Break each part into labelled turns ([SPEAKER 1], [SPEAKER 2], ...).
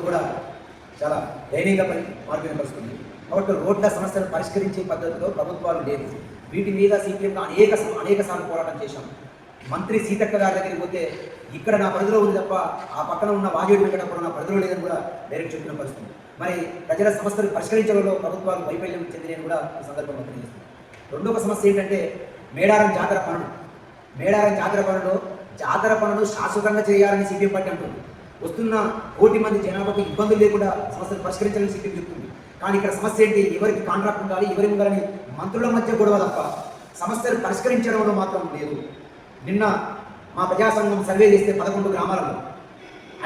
[SPEAKER 1] ఇప్పుడు కూడా చాలా దయనీయంగా పరి మారిపోయిన పరుస్తుంది కాబట్టి రోడ్ల సమస్యలను పరిష్కరించే పద్ధతిలో ప్రభుత్వాలు లేదు వీటి మీద సీపీఎంలో అనేక అనేక సార్లు పోరాటం చేశాం. మంత్రి సీతక్క గారి దగ్గరికి పోతే ఇక్కడ నా పరిధిలో ఉంది తప్ప ఆ పక్కన ఉన్న వాజేడు కూడా నా పరిధిలో లేదని కూడా డైరెక్ట్ చెప్పిన పరిస్థితి. మరి ప్రజల సమస్యలు పరిష్కరించడంలో ప్రభుత్వాలు వైఫల్యం చెందినని కూడా ఈ సందర్భంగా తెలియజేస్తుంది రెండవ సమస్య ఏంటంటే మేడారం జాతర పనులు. మేడారం జాతర పనులు జాతర పనులు శాశ్వతంగా చేయాలని సీపీఎం పార్టీ అంటుంది. వస్తున్న కోటి మంది జనాభాకు ఇబ్బందులు లేకుండా సమస్యలు పరిష్కరించాలని సిపిఎం చెప్తుంది. కానీ ఇక్కడ సమస్య ఏంటి? ఎవరికి కాంట్రాక్ట్ ఉండాలి ఎవరికి ఉండాలని మంత్రుల మధ్య గొడవ తప్ప సమస్యలు పరిష్కరించడంలో మాత్రం లేదు. నిన్న మా ప్రజాసంఘం సర్వే చేస్తే పదకొండు గ్రామాలలో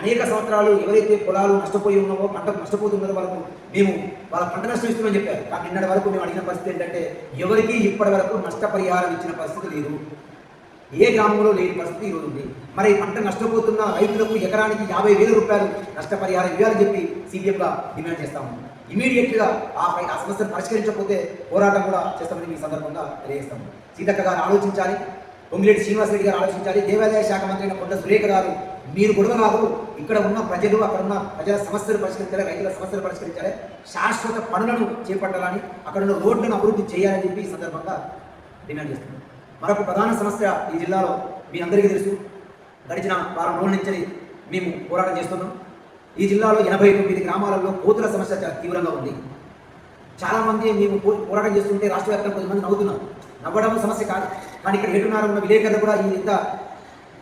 [SPEAKER 1] అనేక సంవత్సరాలు ఎవరైతే పొలాలు నష్టపోయి ఉన్నామో పంట నష్టపోతున్నదో వాళ్ళకు మేము వాళ్ళ పంట నష్టం ఇస్తున్నామని చెప్పారు. కానీ నిన్నటి వరకు మేము అడిగిన పరిస్థితి ఏంటంటే ఎవరికీ ఇప్పటి వరకు నష్టపరిహారం ఇచ్చిన పరిస్థితి లేదు. ఏ గ్రామంలో లేని పరిస్థితి ఈరోజు ఉంది? మరి పంట నష్టపోతున్న రైతులకు ఎకరానికి యాభై వేల రూపాయలు నష్టపరిహారం ఇవ్వాలని చెప్పి సీపీఎంగా డిమాండ్ చేస్తాము ఇమీడియట్గా ఆ పై- ఆ సమస్యను పరిష్కరించకపోతే పోరాటం కూడా చేస్తామని మీ సందర్భంగా తెలియజేస్తాము సీతక్క గారు ఆలోచించాలి పొంగిరెడ్డి శ్రీనివాసరెడ్డి గారు ఆలోచించాలి దేవాదాయ శాఖ మంత్రి అయిన కొండ సురేఖ గారు మీరు గొడవ కాదు ఇక్కడ ఉన్న ప్రజలు అక్కడ ఉన్న ప్రజల సమస్యలు పరిష్కరించాలి రైతుల సమస్యలు పరిష్కరించాలి శాశ్వత పనులను చేపట్టాలని అక్కడ ఉన్న రోడ్లను అభివృద్ధి చేయాలని చెప్పి ఈ సందర్భంగా డిమాండ్ చేస్తున్నాం మరొక ప్రధాన సమస్య ఈ జిల్లాలో మీ అందరికీ తెలుసు. గడిచిన వారం రోజుల నుంచి మేము పోరాటం చేస్తున్నాం. ఈ జిల్లాలో ఎనభై తొమ్మిది గ్రామాలలో కోతుల సమస్య చాలా తీవ్రంగా ఉంది. చాలామంది మేము పోరాటం చేస్తుంటే రాష్ట్ర వ్యాప్తంగా కొంతమంది నవ్వుతున్నాం నవ్వడం సమస్య కాదు. కానీ ఇక్కడ ఏడున్నర ఉన్న విలేకరులు కూడా ఈ ఇంత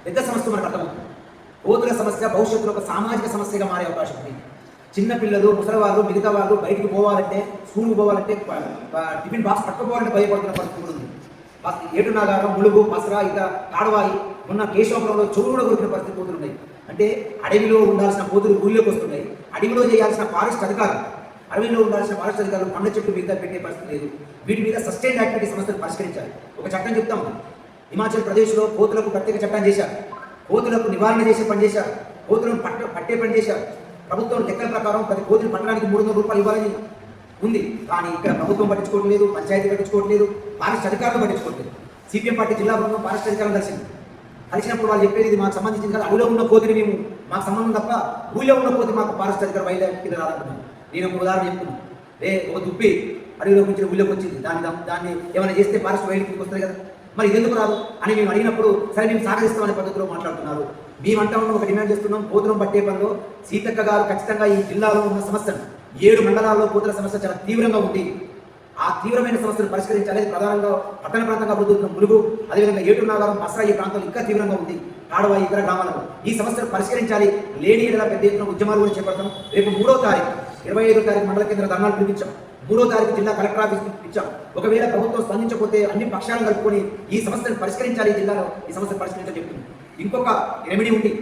[SPEAKER 1] పెద్ద సమస్య మనకు అర్థమవుతుంది కోతుల సమస్య భవిష్యత్తులో ఒక సామాజిక సమస్యగా మారే అవకాశం ఉంది. చిన్న పిల్లలు ముసలివాళ్ళు మిగతా వాళ్ళు బయటికి పోవాలంటే స్కూల్కి పోవాలంటే టిఫిన్ బాక్స్ పట్టుకుపోవాలంటే భయపడుతున్న పరిస్థితి ఉంది. ఆ ములుగు పసరా ఇక తాడవాయి ఉన్న కేశవపురంలో చెవులు కూడా కొరికిన పరిస్థితి కోతులు ఉన్నాయి అంటే అడవిలో ఉండాల్సిన కోతులు ఊళ్ళోకి వస్తున్నాయి. అడవిలో చేయాల్సిన ఫారెస్ట్ అధికారులు అడవిలో ఉండాల్సిన ఫారెస్ట్ అధికారులు పండ్ల చెట్టు మీద పెట్టే పరిస్థితి లేదు. వీటి మీద సస్టైన్ యాక్టివిటీ సమస్యలు పరిష్కరించాలి. ఒక చట్టం చెప్తాం హిమాచల్ ప్రదేశ్లో కోతులకు ప్రత్యేక చట్టం చేశారు. కోతులకు నివారణ చేసే పని చేశారు. కోతులను పట్ట పట్టే పని చేశారు. ప్రభుత్వం లెక్కల ప్రకారం ప్రతి కోతులు పట్టడానికి మూడు వందల రూపాయలు ఇవ్వాలని ఉంది. కానీ ఇక్కడ ప్రభుత్వం పట్టించుకోవట్లేదు పంచాయతీ పట్టించుకోవట్లేదు ఫారెస్ట్ అధికారులు పట్టించుకోవట్లేదు. సిపిఎం పార్టీ జిల్లా బృందం ఫారెస్ట్ అధికారులు కలిసింది. కలిసినప్పుడు వాళ్ళు చెప్పేది ఇది మాకు సంబంధించింది కాదు. అడవిలో ఉన్న కోతిని మేము మాకు సంబంధం తప్ప ఊళ్ళో ఉన్న కోతి మాకు ఫారెస్ట్ అధికారులు వైల్డ్ లైఫ్ కింద రాదంటున్నాను నేను ఒక ఉదాహరణ చెప్తున్నాను ఏ ఒక దుప్పి అడవిలో నుంచి ఊళ్ళోకి వచ్చింది. దాన్ని దాన్ని ఏమైనా చేస్తే ఫారెస్ట్ వైల్డ్ కిందకి వస్తుంది కదా. మరి ఎందుకు రాదు? అని మేము అడిగినప్పుడు సరే మేము సహకరిస్తామనే పద్ధతిలో మాట్లాడుతున్నారు. మేమంటా ఉన్న ఒక డిమాండ్ చేస్తున్నాం. కోతులం పట్టే పనిలో సీతక్క గారు ఖచ్చితంగా ఈ జిల్లాలో ఉన్న సమస్యను ఏడు మండలాల్లో కూతుల సమస్య చాలా తీవ్రంగా ఉంది. ఆ తీవ్రమైన సమస్యను పరిష్కరించాలి ప్రధానంగా పట్టణ ప్రాంతంగా అభివృద్ధి ములుగు అదేవిధంగా ఏటు నాగారం బస్రా ఈ ప్రాంతం ఇంకా తీవ్రంగా ఉంది. కాడవ ఇతర గ్రామాలలో ఈ సమస్యను పరిష్కరించాలి. లేని ఎడల పెద్ద ఎత్తున ఉద్యమాలు కూడా చేపడతాం. రేపు మూడో తారీఖు ఇరవై ఐదో తారీఖు మండల కేంద్ర ధర్నాలు పిలిపించాం. మూడో తారీఖు జిల్లా కలెక్టర్ ఆఫీస్ ఇచ్చాం ఒకవేళ ప్రభుత్వం స్పందించకపోతే అన్ని పక్షాలను కలుపుకొని ఈ సమస్యను పరిష్కరించాలి జిల్లాలో ఈ సమస్యను పరిష్కరించాలని చెప్తుంది ఇంకొక రెమెడీ ఉంది.